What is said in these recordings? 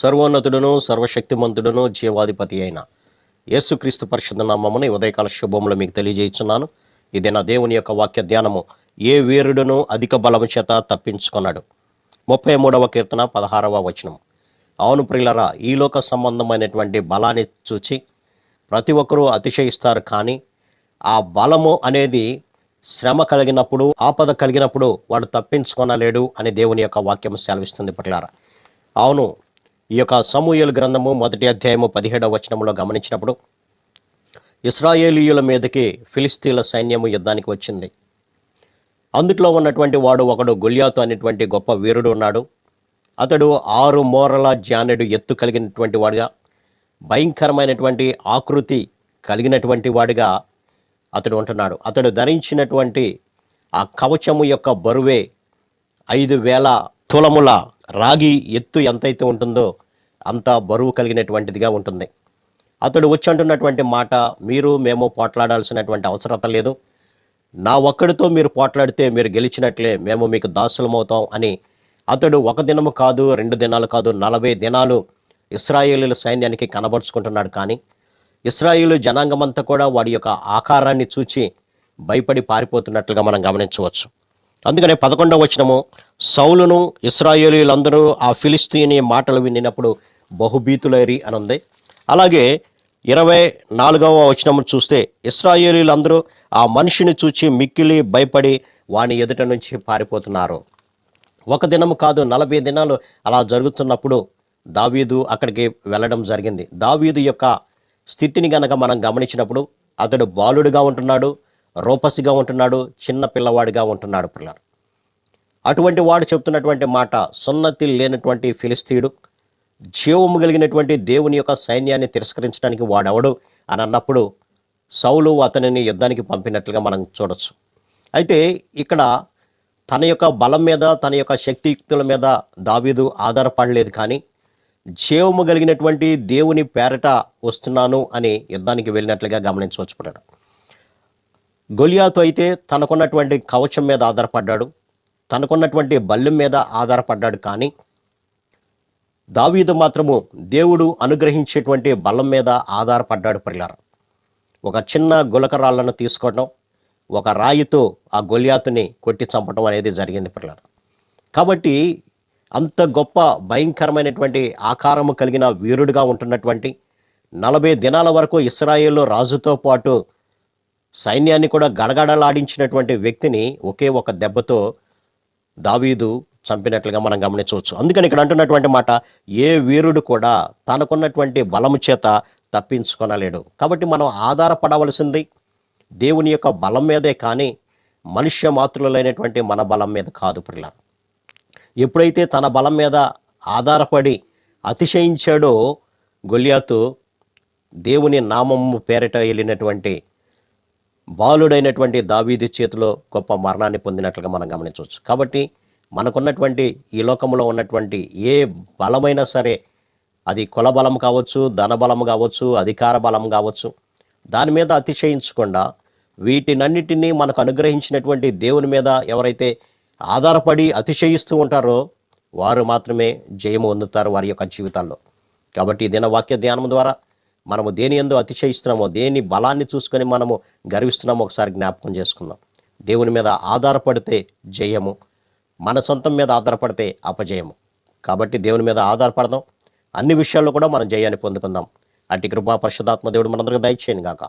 సర్వోన్నతుడును సర్వశక్తిమంతుడును జీవాధిపతి అయిన యేసుక్రీస్తు పరిషత్ నామమును ఉదయకాల శుభములు మీకు తెలియజేస్తున్నాను. ఇది నా దేవుని యొక్క వాక్య ధ్యానము. ఏ వీరుడును అధిక బలము చేత తప్పించుకున్నాడు. ముప్పై మూడవ కీర్తన పదహారవ వచనం. అవును ప్రిలరా ఈ లోక సంబంధమైనటువంటి బలాన్ని చూచి ప్రతి ఒక్కరూ అతిశయిస్తారు కానీ ఆ బలము అనేది శ్రమ కలిగినప్పుడు ఆపద కలిగినప్పుడు వాడు తప్పించుకొనలేడు అని దేవుని యొక్క వాక్యం సెలవిస్తుంది పట్లారా అవును ఈ యొక్క సమూహల గ్రంథము మొదటి అధ్యాయము పదిహేడవ వచనంలో గమనించినప్పుడు ఇస్రాయేలీయుల మీదకి ఫిలిస్తీన్ల సైన్యము యుద్ధానికి వచ్చింది. అందుట్లో ఉన్నటువంటి వాడు ఒకడు గొల్యాతు అనేటువంటి గొప్ప వీరుడు ఉన్నాడు. అతడు ఆరు మోరల జానెడు ఎత్తు కలిగినటువంటి వాడుగా భయంకరమైనటువంటి ఆకృతి కలిగినటువంటి వాడిగా అతడు ఉంటున్నాడు. అతడు ధరించినటువంటి ఆ కవచము యొక్క బరువే ఐదు వేల తులముల రాగి ఎత్తు ఎంతైతే ఉంటుందో అంత బరువు కలిగినటువంటిదిగా ఉంటుంది. అతడు వచ్చి అంటున్నటువంటి మాట మీరు మేము పోట్లాడాల్సినటువంటి అవసరత లేదు. నా ఒక్కడితో మీరు పోట్లాడితే మీరు గెలిచినట్లే మేము మీకు దాసులమవుతాం అని అతడు ఒక దినము కాదు రెండు దినాలు కాదు నలభై దినాలు ఇస్రాయేలీల సైన్యానికి కనబరుచుకుంటున్నాడు. కానీ ఇస్రాయేలు జనాంగమంతా కూడా వాడి యొక్క ఆకారాన్ని చూచి భయపడి పారిపోతున్నట్లుగా మనం గమనించవచ్చు. అందుకనే పదకొండవ వచనము సౌలును ఇస్రాయేలీలందరూ ఆ ఫిలిస్తీని మాటలు వినినప్పుడు బహుభీతులేరి అని ఉంది అలాగే ఇరవై నాలుగవ వచనము చూస్తే ఇస్రాయేలీలందరూ ఆ మనిషిని చూచి మిక్కిలి భయపడి వాని ఎదుట నుంచి పారిపోతున్నారు. ఒక దినము కాదు నలభై దినాలు అలా జరుగుతున్నప్పుడు దావీదు అక్కడికి వెళ్ళడం జరిగింది. దావీదు యొక్క స్థితిని గనక మనం గమనించినప్పుడు అతడు బాలుడిగా ఉంటున్నాడు. రూపసిగా ఉంటున్నాడు చిన్న పిల్లవాడిగా ఉంటున్నాడు పిల్లలు. అటువంటి వాడు చెప్తున్నటువంటి మాట సున్నతి లేనటువంటి ఫిలిస్తీయుడు జీవము కలిగినటువంటి దేవుని యొక్క సైన్యాన్ని తిరస్కరించడానికి వాడెవడు అని అన్నప్పుడు సౌలు అతనిని యుద్ధానికి పంపినట్లుగా మనం చూడొచ్చు. అయితే ఇక్కడ తన యొక్క బలం మీద తన యొక్క శక్తియుక్తుల మీద దావీదు ఆధారపడలేదు కానీ జీవము కలిగినటువంటి దేవుని పేరట వస్తున్నాను అని యుద్ధానికి వెళ్ళినట్లుగా గమనించవచ్చు గొలియాతో అయితే తనకున్నటువంటి కవచం మీద ఆధారపడ్డాడు. తనకున్నటువంటి బల్లెం మీద ఆధారపడ్డాడు కానీ దావీదు మాత్రము దేవుడు అనుగ్రహించేటువంటి బలం మీద ఆధారపడ్డాడు ప్రిలార ఒక చిన్న గులకరాళ్ళను తీసుకోవడం ఒక రాయితో ఆ గొలియాతుని కొట్టి చంపడం అనేది జరిగింది ప్రిలార కాబట్టి అంత గొప్ప భయంకరమైనటువంటి ఆకారము కలిగిన వీరుడిగా ఉంటున్నటువంటి నలభై దినాల వరకు ఇస్రాయేల్లో రాజుతో పాటు సైన్యాన్ని కూడా గడగడలాడించినటువంటి వ్యక్తిని ఒకే ఒక దెబ్బతో దావీదు చంపినట్లుగా మనం గమనించవచ్చు. అందుకని ఇక్కడ అంటున్నటువంటి మాట ఏ వీరుడు కూడా తనకున్నటువంటి బలము చేత తప్పించుకొనలేడు. కాబట్టి మనం ఆధారపడవలసింది దేవుని యొక్క బలం మీదే కానీ మనుష్య మాతృలైనటువంటి మన బలం మీద కాదు ప్రిల. ఎప్పుడైతే తన బలం మీద ఆధారపడి అతిశయించాడో గొలియాతు దేవుని నామము పేరిట వెళ్ళినటువంటి బాలుడైనటువంటి దావీది చేతిలో గొప్ప మరణాన్ని పొందినట్లుగా మనం గమనించవచ్చు. కాబట్టి మనకున్నటువంటి ఈ లోకంలో ఉన్నటువంటి ఏ బలమైనా సరే అది కుల బలం కావచ్చు ధనబలం కావచ్చు అధికార బలం కావచ్చు దాని మీద అతిశయించకుండా వీటినన్నిటినీ మనకు అనుగ్రహించినటువంటి దేవుని మీద ఎవరైతే ఆధారపడి అతిశయిస్తూ ఉంటారో వారు మాత్రమే జయము పొందుతారు వారి యొక్క జీవితాల్లో. కాబట్టి ఈ దిన వాక్య ధ్యానం ద్వారా మనము దేని ఎందు అతిశయిస్తున్నామో దేని బలాన్ని చూసుకొని మనము గర్విస్తున్నామో ఒకసారి జ్ఞాపకం చేసుకుందాం. దేవుని మీద ఆధారపడితే జయము మన సొంతం మీద ఆధారపడితే అపజయము. కాబట్టి దేవుని మీద ఆధారపడదాం. అన్ని విషయాల్లో కూడా మనం జయాన్ని పొందుకుందాం. అట్టి కృపా పరిశుధాత్మ దేవుడు మనందరికీ దయచేయను గాక.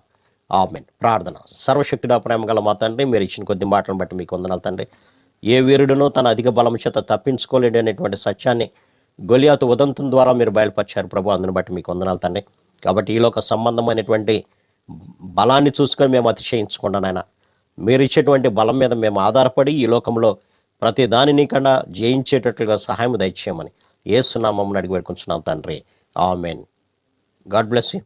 ఆమెన్. ప్రార్థన. సర్వశక్తుడా ప్రేమ గల మా తండ్రి మీరు ఇచ్చిన కొద్ది మాటలను బట్టి మీకు వందనాలు తండ్రి. ఏ వీరుడునో తన అధిక బలం చేత తప్పించుకోలేడు అనేటువంటి సత్యాన్ని గొలియాతు ఉదంతం ద్వారా మీరు బయలుపరిచారు. ప్రభు అందుని బట్టి మీకు వందనాలు తండ్రి. కాబట్టి ఈలోక సంబంధమైనటువంటి బలాన్ని చూసుకొని మేము అతిశయించకుండా నాయన. మీరు ఇచ్చేటువంటి బలం మీద మేము ఆధారపడి ఈ లోకంలో ప్రతి దానిని కన్నా జయించేటట్లుగా సహాయం దయచేయమని ఏసునామం అడిగి పెట్టుకుంటున్నాం తండ్రి. ఆమెన్. God bless you.